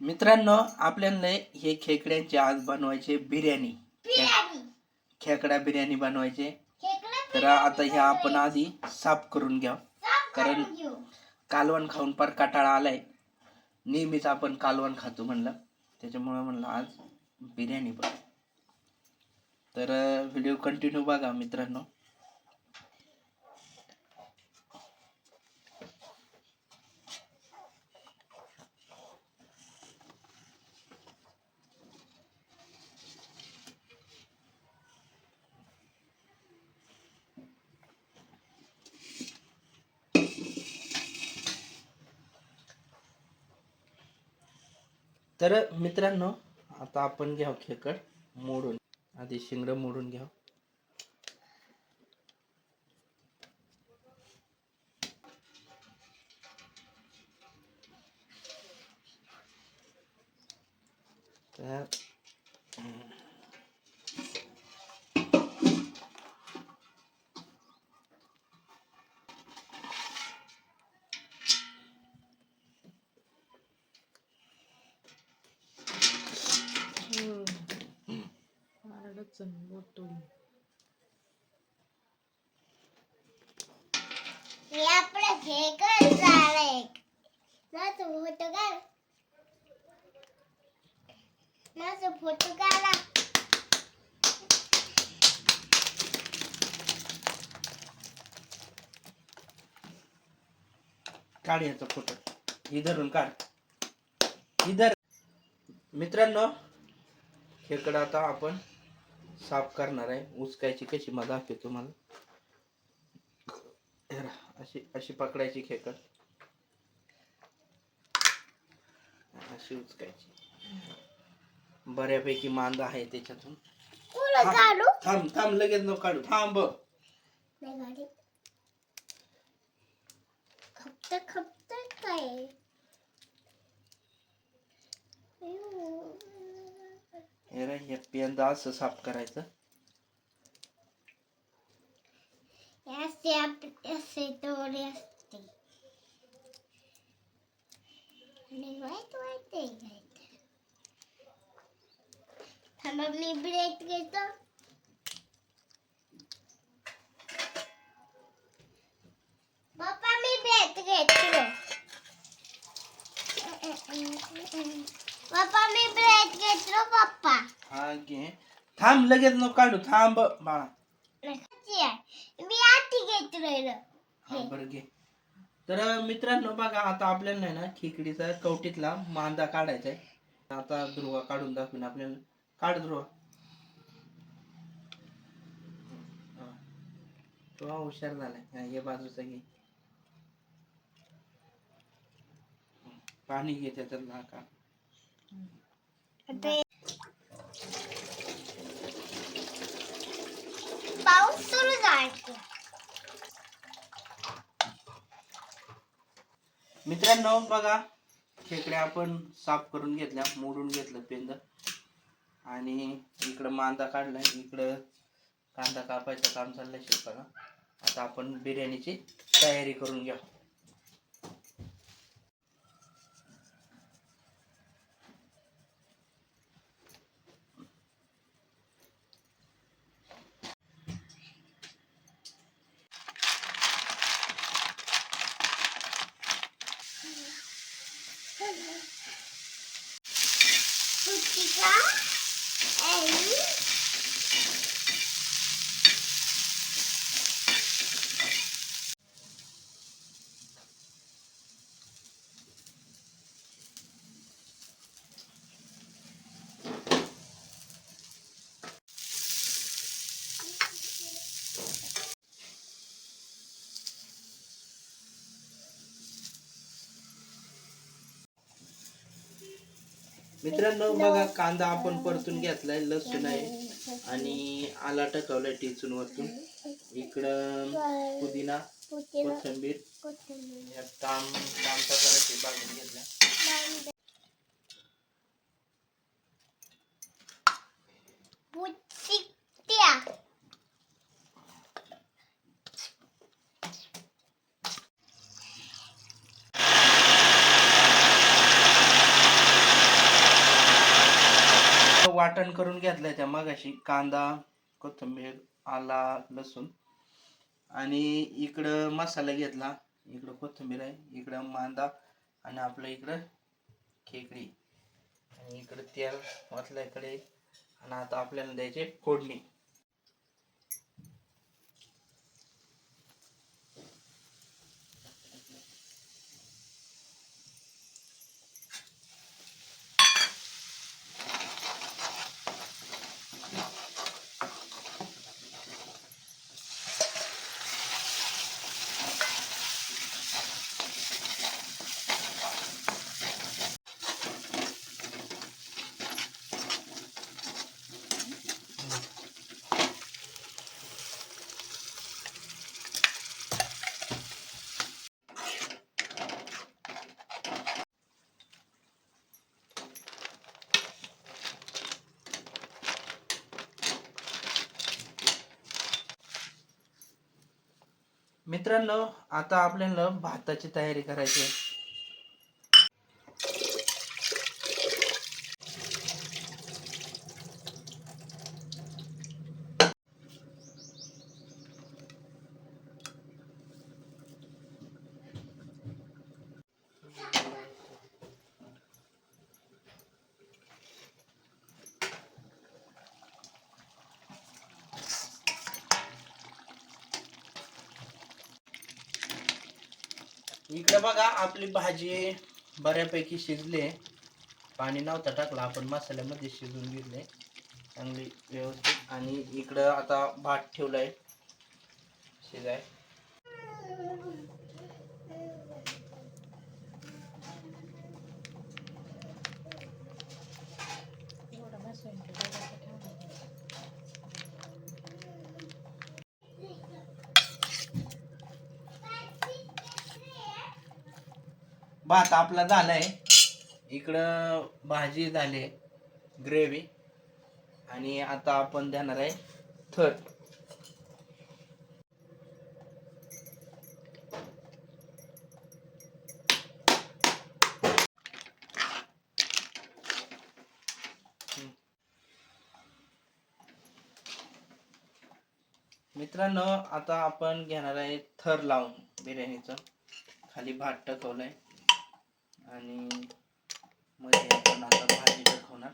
मित्रांनो आपल्याला हे खेकड्यांचे आज बनवायचे बिर्याणी. खेकडा बिर्याणी बनवायचे. तर आता ह्या आपण आधी साफ करून घ्या कारण- कालवण खाऊन पार काटाळा आलाय. नेहमीच आपण कालवण खातो म्हणलं. त्याच्यामुळं म्हणलं आज बिर्याणी बन तर व्हिडिओ कंटिन्यू बघा मित्रांनो. तर मित्रांनो आता आपण घ्या खेकड मोडून. आधी शिंगडं मोडून घ्या तर हे कर झाले माझं फोटो काढ. माझं फोटो काढा. काढ याचा फोटो. इधरून काढ. इधर मित्रांनो खेकडा आता आपण साफ करणार आहे. उचकायची कशी मला दाखवतो तुम्हाला? अशी अशी पकडायची खेकड. अशी उचकायची. बऱ्यापैकी मांदा आहे त्याच्यातून. थांब थांब लगेच नको काढू. थांब. काय. हे रे, हे पेंदा असं साफ करायचं. असे आप- असे डोळे असते आणि वाईट वाईट आहे वाईट. थांबा मी ब्रेक घेतो पप्पा मी ब्रेक घेतलो पप्पा मी ब्रेक घेतलो पप्पा हा घे. थांब लगेच नको काढू. थांब बाळा? मी हा बरं घे. तर मित्रांनो बघा आता आपल्याला नाही ना खेकडीचा कवटीतला मांदा काढायचा आहे आता ध्रुवा काढून दाखवून आपल्याला. काढ ध्रुवा. तो हुशार झालाय. हा, हे बाजूचा घे. पाणी घे त्याच्यात नाका आता पाऊस सुरू झाला मित्रांनो बघा खेकड्या आपण साफ करून घेतल्या मोडून घेतलं पेंद. आणि इकडं मांदा काढला इकडं कांदा कापायचं काम चाललंय बघा आता आपण बिर्याणीची तयारी करून घ्या. पुस्तिका आणि मित्रांनो बघा कांदा आपण परतून घेतलाय लसूण आहे. आणि आला टाकवलाय टिचून वरतून. इकडं पुदिना कोथिंबीर. या ताम तामचा करायची बाजून घेतल्या. करून घेतलंय त्या मगाशी कांदा कोथिंबीर आला लसूण. आणि इकडं मसाला घेतला. इकडं कोथिंबीर आहे इकडं मांदा आणि आपलं इकडं खेकडी. आणि इकडं तेल वाटलं इकडे आणि आता आपल्याला द्यायचे फोडणी. मित्रांनो आता आपल्याला भाताची तयारी करायची आहे. इकडे बघा आपली भाजी बऱ्यापैकी शिजली आहे. पाणी नव्हतं टाकलं आपण मसाल्यामध्ये शिजून घेतले चांगली व्यवस्थित. आणि इकडं आता भात ठेवलाय. शिजाय. भात आपला झालाय. इकडं भाजी झाली ग्रेव्ही आणि आता आपण देणार आहे थर. मित्रांनो आता आपण घेणार आहे थर लावून बिर्याणीचं. खाली भात टाकवलंय. आणि मध्ये आपण आता भाजी टाकवणार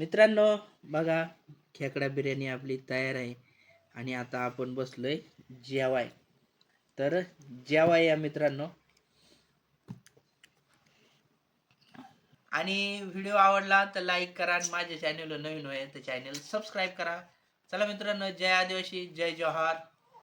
मित्रांनो बघा खेकडा बिर्याणी आपली तयार आहे. आणि आता आपण बसलोय जेवाय. तर जेवाय या मित्रांनो. आणि व्हिडिओ आवडला तर लाईक करा आणि माझ्या चॅनलला नवीन होय तर चॅनल सबस्क्राईब करा. चला मित्रांनो जय आदिवासी जय जोहार.